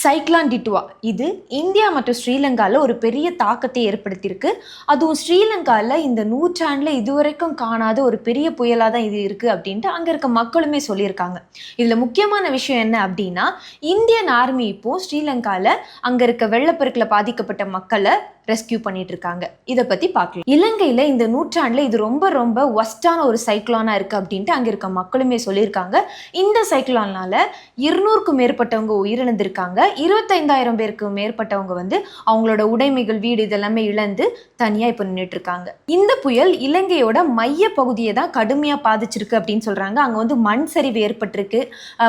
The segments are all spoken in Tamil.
சைக்ளான் டிட்டுவா. இது இந்தியா மற்றும் ஸ்ரீலங்காவில் ஒரு பெரிய தாக்கத்தை ஏற்படுத்தியிருக்கு. அதுவும் ஸ்ரீலங்காவில் இந்த நூற்றாண்டில் இதுவரைக்கும் காணாத ஒரு பெரிய புயலாக தான் இது இருக்குது அப்படின்ட்டு அங்கே இருக்க மக்களுமே சொல்லியிருக்காங்க. இதில் முக்கியமான விஷயம் என்ன அப்படின்னா இந்தியன் ஆர்மி இப்போது ஸ்ரீலங்காவில் அங்கே இருக்க வெள்ளப்பெருக்கில் பாதிக்கப்பட்ட மக்களை ரெஸ்கியூ பண்ணிட்டு இருக்காங்க இதை பற்றி பார்க்கலாம். இலங்கையில் இந்த நூற்றாண்டில் இது ரொம்ப ரொம்ப ஒஸ்டான ஒரு சைக்ளானாக இருக்குது அப்படின்ட்டு அங்கே இருக்க மக்களுமே சொல்லியிருக்காங்க. இந்த சைக்ளானால இருநூறுக்கும் மேற்பட்டவங்க உயிரிழந்திருக்காங்க. இருபத்தைந்தாயிரம் பேருக்கு மேற்பட்டவங்க வந்து அவங்களோட உடைமைகள் வீடு இதெல்லாமே இழந்து தனியாக இப்போ நின்றுட்டு இருக்காங்க இந்த புயல் இலங்கையோட மைய பகுதியை தான் கடுமையாக பாதிச்சிருக்கு அப்படின்னு சொல்கிறாங்க அங்கே வந்து மண் சரிவு ஏற்பட்டிருக்கு.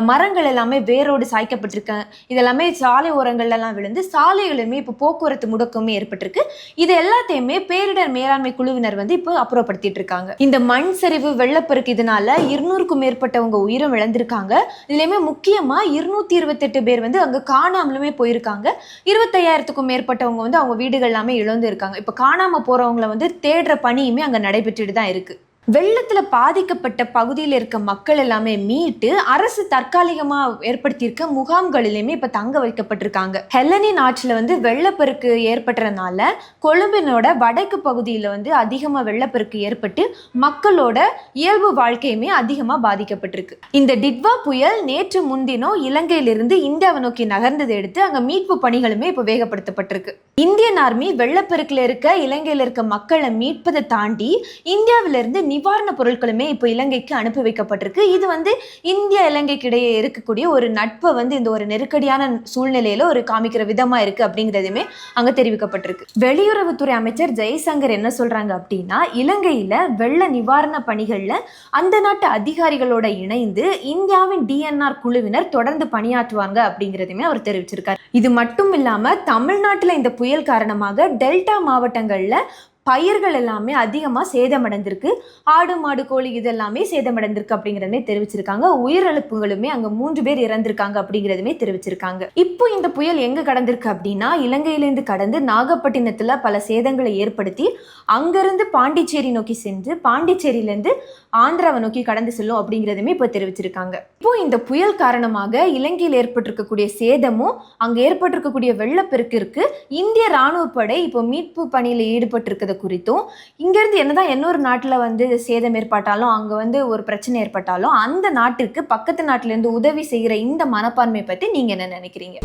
மரங்கள் எல்லாமே வேரோடு சாய்க்கப்பட்டிருக்கு. இதெல்லாமே சாலை ஓரங்கள்லாம் விழுந்து சாலைகளுமே இப்போ போக்குவரத்து முடக்கமே ஏற்பட்டிருக்கு இது எல்லாத்தையுமே பேரிடர் மேலாண்மை குழுவினர் வந்து இப்போ அப்புறப்படுத்திட்டு இருக்காங்க. இந்த மண் சரிவு வெள்ளப்பெருக்கு இதனால இருநூறுக்கும் மேற்பட்டவங்க உயிரும் இழந்திருக்காங்க. இதுலயுமே முக்கியமா இருநூத்தி இருபத்தெட்டு பேர் வந்து அங்க காணாமலுமே போயிருக்காங்க. இருபத்தையாயிரத்துக்கும் மேற்பட்டவங்க வந்து அவங்க வீடுகள் எல்லாமே இழந்து இருக்காங்க இப்போ காணாம போறவங்கள வந்து தேடுற பணியுமே அங்க நடைபெற்றுட்டு தான் இருக்கு. வெள்ளத்துல பாதிக்கப்பட்ட பகுதியில் இருக்க மக்கள் எல்லாமே மீட்டு அரசு தற்காலிகமா ஏற்படுத்தியிருக்க முகாம்களிலுமே இப்ப தங்க வைக்கப்பட்டிருக்காங்க. ஹெலனின் ஆற்றில் வந்து வெள்ளப்பெருக்கு ஏற்பட்டறனால கொழும்பினோட வடக்கு பகுதியில் வந்து அதிகமா வெள்ளப்பெருக்கு ஏற்பட்டு மக்களோட இயல்பு வாழ்க்கையுமே அதிகமா பாதிக்கப்பட்டிருக்கு. இந்த டிட்வா புயல் நேற்று முன்தினம் இலங்கையிலிருந்து இந்தியாவை நோக்கி நகர்ந்ததை எடுத்து அங்க மீட்பு பணிகளுமே இப்போ வேகப்படுத்தப்பட்டிருக்கு. இந்தியன் ஆர்மி வெள்ளப்பெருக்கில் இருக்க இலங்கையில இருக்க மக்களை மீட்பதை தாண்டி இந்தியாவிலிருந்து நிவாரண பொருட்களுமே இப்போ இலங்கைக்கு அனுப்பி வைக்கப்பட்டிருக்கு. இது வந்து இந்தியா இலங்கைக்கு இடையே இருக்கக்கூடிய ஒரு நட்பை வந்து இந்த ஒரு நெருக்கடியான சூழ்நிலையில ஒரு காமிக்கிற விதமா இருக்கு அப்படிங்கிறதுமே அங்க தெரிவிக்கப்பட்டிருக்கு. வெளியுறவுத்துறை அமைச்சர் ஜெய்சங்கர் என்ன சொல்றாங்க அப்படின்னா இலங்கையில வெள்ள நிவாரண பணிகள்ல அந்த நாட்டு அதிகாரிகளோட இணைந்து இந்தியாவின் டிஎன்ஆர் குழுவினர் தொடர்ந்து பணியாற்றுவாங்க அப்படிங்கிறதுமே அவர் தெரிவிச்சிருக்காரு. இது மட்டும் இல்லாம தமிழ்நாட்டுல இந்த புயல் காரணமாக டெல்டா மாவட்டங்கள்ல பயிர்கள் எல்லாமே அதிகமாக சேதமடைந்திருக்கு. ஆடு மாடு கோழி இதெல்லாமே சேதமடைந்திருக்கு அப்படிங்கிறதுமே தெரிவிச்சிருக்காங்க. உயிரிழப்புகளுமே அங்கே மூன்று பேர் இறந்திருக்காங்க அப்படிங்கிறதுமே தெரிவிச்சிருக்காங்க. இப்போ இந்த புயல் எங்கே கடந்திருக்கு அப்படின்னா இலங்கையிலேருந்து கடந்து நாகப்பட்டினத்தில் பல சேதங்களை ஏற்படுத்தி அங்கேருந்து பாண்டிச்சேரி நோக்கி சென்று பாண்டிச்சேரியிலேருந்து ஆந்திராவை நோக்கி கடந்து செல்லும் அப்படிங்கிறதுமே இப்போ தெரிவிச்சிருக்காங்க. இப்போ இந்த புயல் காரணமாக இலங்கையில் ஏற்பட்டிருக்கக்கூடிய சேதமும் அங்கே ஏற்பட்டிருக்கக்கூடிய வெள்ளப்பெருக்கிற்கு இந்திய ராணுவ படை இப்போ மீட்பு பணியில் ஈடுபட்டிருக்கிறது குறித்தும் இங்கேருந்து என்னதான் இன்னொரு நாட்டில் வந்து சேதம் ஏற்பட்டாலும் அங்கே வந்து ஒரு பிரச்சனை ஏற்பட்டாலும் அந்த நாட்டிற்கு பக்கத்து நாட்டிலேருந்து உதவி செய்கிற இந்த மனப்பான்மை பற்றி நீங்கள் என்ன நினைக்கிறீங்க?